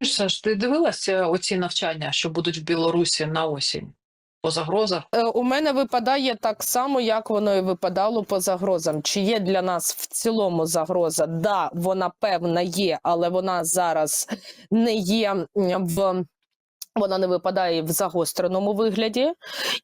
Ж ти дивилася оці навчання, що будуть в Білорусі на осінь по загрозах? Е, У мене випадає так само, як воно і випадало по загрозам. Чи є для нас в цілому загроза? Да, вона певна є, але вона зараз не є в. Вона не випадає в загостреному вигляді,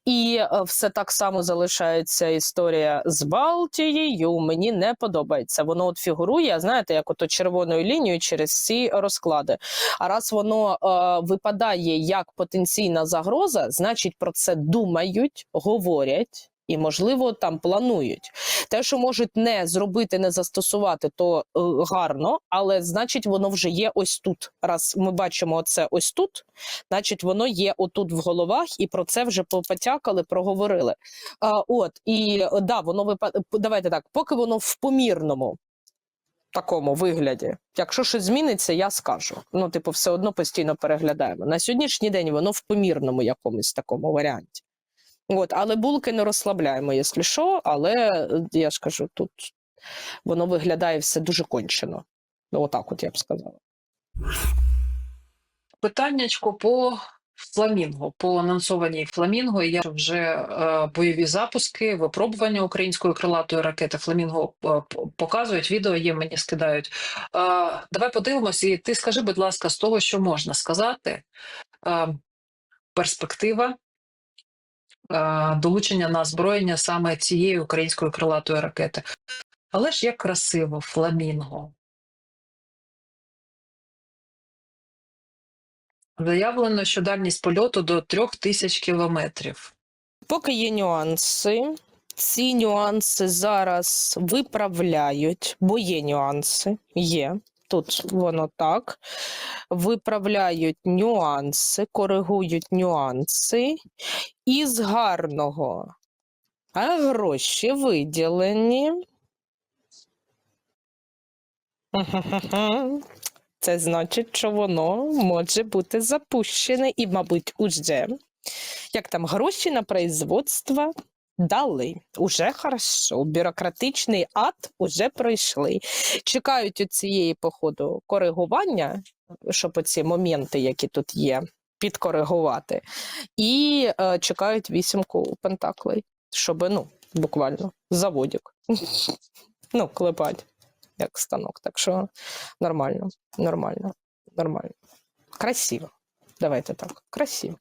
і е, все так само залишається історія з Балтією. Мені не подобається. Воно от фігурує, знаєте, як ото червоною лінією через ці розклади. А раз воно е, випадає як потенційна загроза, значить про це думають, говорять. І, можливо, там планують. Те, що можуть не зробити, не застосувати, то е, гарно, але значить, воно вже є ось тут. Раз ми бачимо це ось тут, значить, воно є отут в головах, і про це вже попотякали, проговорили. А, от і да, воно випад... Давайте так, поки воно в помірному такому вигляді. Якщо щось зміниться, я скажу. Ну, типу, все одно постійно переглядаємо. На сьогоднішній день воно в помірному якомусь такому варіанті. От, але булки не розслабляємо, якщо що, але е, я ж кажу, тут воно виглядає все дуже кончено. Ну, отак, от я б сказала. Питаннячко по фламінго, по анонсованій фламінго. Я вже е, бойові запуски, випробування української крилатої ракети Фламінго е, показують. Відео є, мені скидають. Е, давай подивимось, і ти скажи, будь ласка, з того, що можна сказати, е, перспектива. Е, Долучення на озброєння саме цієї української крилатої ракети. Але ж як красиво, фламінго. Заявлено, що дальність польоту до трьох тисяч кілометрів. Поки є нюанси, ці нюанси зараз виправляють, бо є нюанси. Є. Тут воно так. Виправляють нюанси, коригують нюанси. Із гарного. А гроші виділені. Це значить, що воно може бути запущене і, мабуть, уже. Як там гроші на производство дали. Уже хорошо. Бюрократичний ад уже пройшли. Чекають у цієї походу коригування, щоб оці моменти, які тут є, підкоригувати. І е, чекають вісімку пентаклей, щоб, ну, буквально, заводик. ну, клепать, як станок. Так що нормально, нормально, нормально. Красиво. Давайте так, красиво.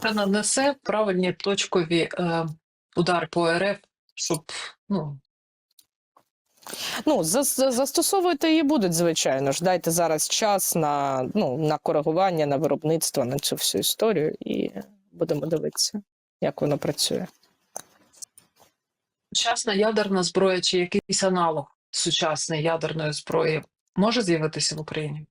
Та нанесе правильні точкові е, удари по РФ, щоб ну, Ну, за- за- застосовувати її будуть, звичайно ж. Дайте зараз час на, ну, на коригування, на виробництво, на цю всю історію, і будемо дивитися, як воно працює. сучасна ядерна зброя чи якийсь аналог сучасної ядерної зброї може з'явитися в Україні?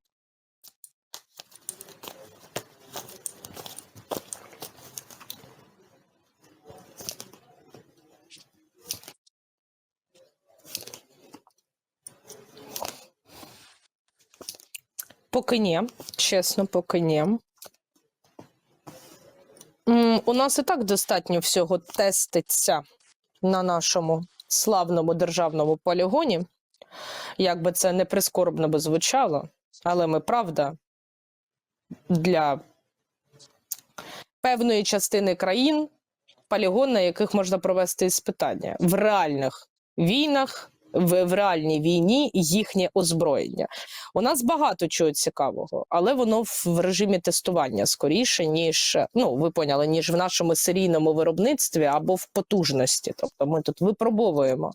Поки ні, чесно, поки ні. У нас і так достатньо всього теститься на нашому славному державному полігоні. Як би це не прискорбно би звучало, але ми правда для певної частини країн полігон, на яких можна провести іспитання в реальних війнах, в, в реальній війні їхнє озброєння. У нас багато чого цікавого, але воно в, режимі тестування скоріше, ніж ну ви поняли, ніж в нашому серійному виробництві або в потужності. Тобто ми тут випробовуємо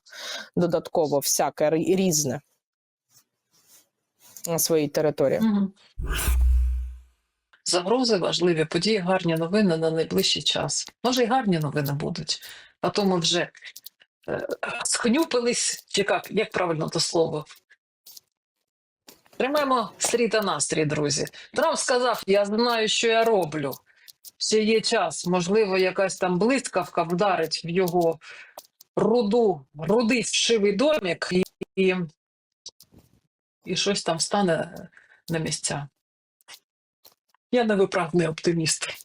додатково всяке різне на своїй території. Загрози, важливі події, гарні новини на найближчий час. Може, і гарні новини будуть. А то ми вже схнюпились, чи як, як правильно то слово. Тримаємо стрій та настрій, друзі. Трамп сказав: я знаю, що я роблю. Ще є час. Можливо, якась там блискавка вдарить в його руду, рудий вшивий домік, і, і, і щось там стане на місця. Я невиправний оптиміст.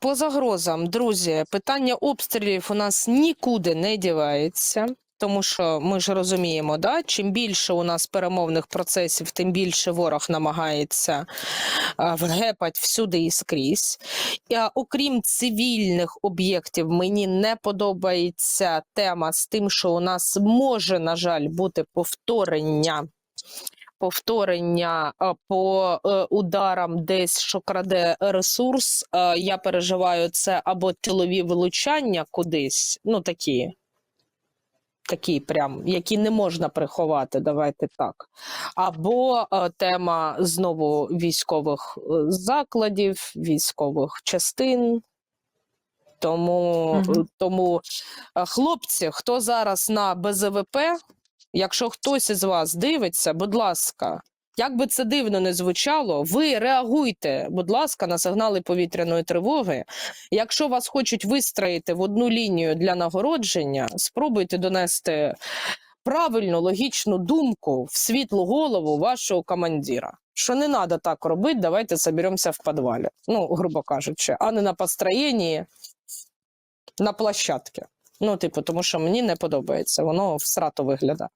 По загрозам, друзі, питання обстрілів у нас нікуди не дівається. Тому що ми ж розуміємо, да, чим більше у нас перемовних процесів, тим більше ворог намагається а, вгепать всюди і скрізь. І, окрім цивільних об'єктів, мені не подобається тема з тим, що у нас може, на жаль, бути повторення. Повторення по е, ударам десь, що краде ресурс. Я переживаю це або тилові вилучання кудись, ну такі, такі прям, які не можна приховати, давайте так. Або е, тема знову військових е, закладів, військових частин. Тому, Мгм. е, тому е, хлопці, хто зараз на БЗВП, якщо хтось із вас дивиться, будь ласка, як би це дивно не звучало, ви реагуйте, будь ласка, на сигнали повітряної тривоги. Якщо вас хочуть вистроїти в одну лінію для нагородження, спробуйте донести правильну логічну думку в світлу голову вашого командира. Що не треба так робити, давайте соберемося в підвалі. Ну, грубо кажучи, а не на построєнні на площадці. Ну, типу, тому що мені не подобається, воно всрато виглядає.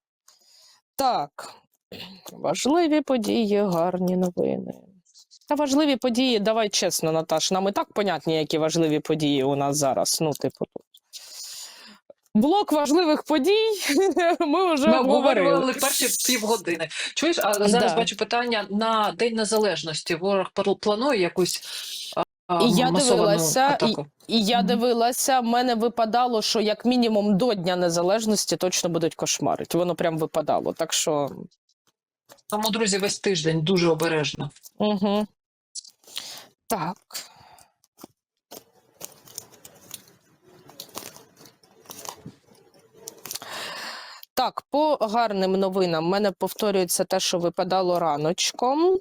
Так, важливі події, гарні новини. Та важливі події, давай чесно, Наташ, нам і так понятні, які важливі події у нас зараз. Ну, типу, тут. Блок важливих подій ми вже Ми обговорили. обговорювали перші півгодини. Чуєш, а зараз Да. бачу питання на День Незалежності. Ворог планує якусь І я дивилася, атаку. І я дивилася, в мене випадало, що як мінімум до Дня Незалежності точно будуть кошмарити. Воно прям випадало. Так що. Тому, друзі, весь тиждень дуже обережно. Угу. Так. Так, по гарним новинам в мене повторюється те, що випадало раночком.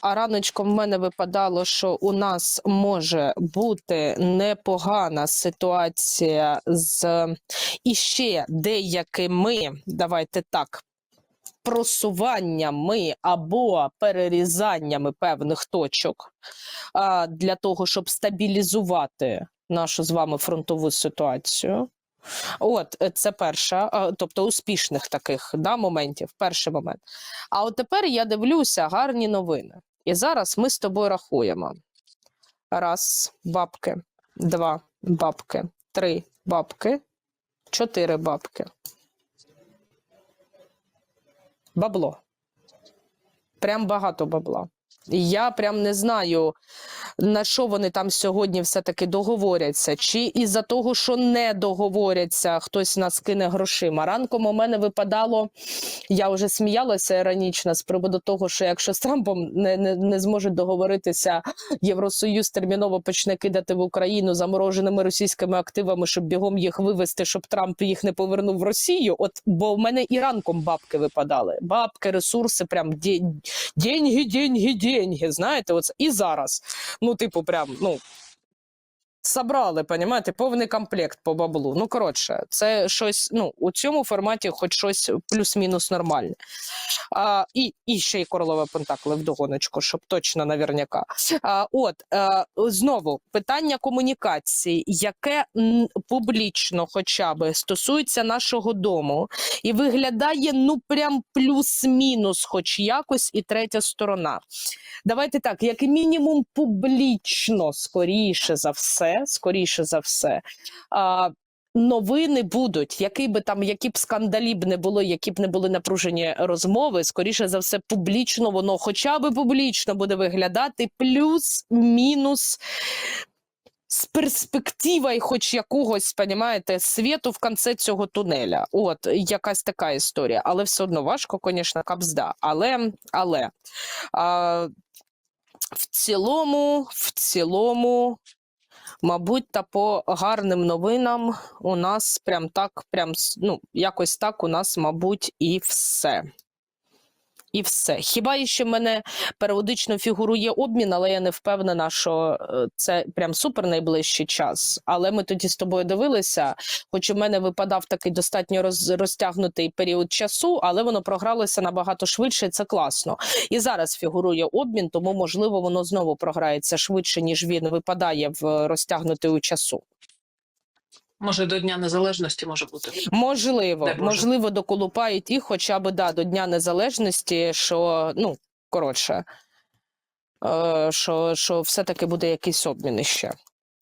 А раночком в мене випадало, що у нас може бути непогана ситуація з іще деякими, давайте так, просуваннями або перерізаннями певних точок для того, щоб стабілізувати нашу з вами фронтову ситуацію. От е, це перша, тобто успішних таких да, моментів, перший момент. А от тепер я дивлюся гарні новини. І зараз ми з тобою рахуємо. Раз, бабки, два бабки, три бабки, чотири бабки. Бабло. Прям багато бабла. Я прям не знаю, на що вони там сьогодні все-таки договоряться, чи із-за того, що не договоряться, хтось нас кине грошима. Ранком у мене випадало, я вже сміялася іронічно з приводу того, що якщо з Трампом не, не, не зможуть договоритися, Євросоюз терміново почне кидати в Україну замороженими російськими активами, щоб бігом їх вивести, щоб Трамп їх не повернув в Росію. От бо в мене і ранком бабки випадали. Бабки, ресурси, прям день, деньги, деньги, деньги. Знаєте, оце і зараз. Ну, типу, прям, ну. Собрали, понімаєте, повний комплект по баблу. Ну, коротше, це щось, ну, у цьому форматі хоч щось плюс-мінус нормальне. А, і, і ще й королеве пентакли вдогоночку, щоб точно наверняка. А, от, е, знову, питання комунікації, яке публічно хоча б стосується нашого дому, і виглядає, ну, прям плюс-мінус, хоч якось, і третя сторона. Давайте так, як мінімум, публічно, скоріше за все, скоріше за все. А, Новини будуть, який би там, які б скандалі б не було, які б не були напружені розмови, скоріше за все, публічно воно хоча б публічно буде виглядати плюс-мінус з перспективою хоч якогось, понімаєте, світу в кінці цього тунеля. От якась така історія. Але все одно важко, звісно, капзда. Але, але а, в цілому, в цілому, мабуть, та по гарним новинам у нас прям так, прям ну, якось так у нас, мабуть, і все. І все. Хіба ще в мене періодично фігурує обмін, але я не впевнена, що е, це прям супер найближчий час. Але ми тоді з тобою дивилися, хоч у мене випадав такий достатньо роз, розтягнутий період часу, але воно програлося набагато швидше, і це класно. І зараз фігурує обмін, тому можливо воно знову програється швидше, ніж він випадає в розтягнутий у часу. Може, до Дня Незалежності може бути. Можливо, Дай можливо, доколупають їх хоча б да, до Дня Незалежності, що ну коротше, е, що, що все-таки буде якийсь обмін іще.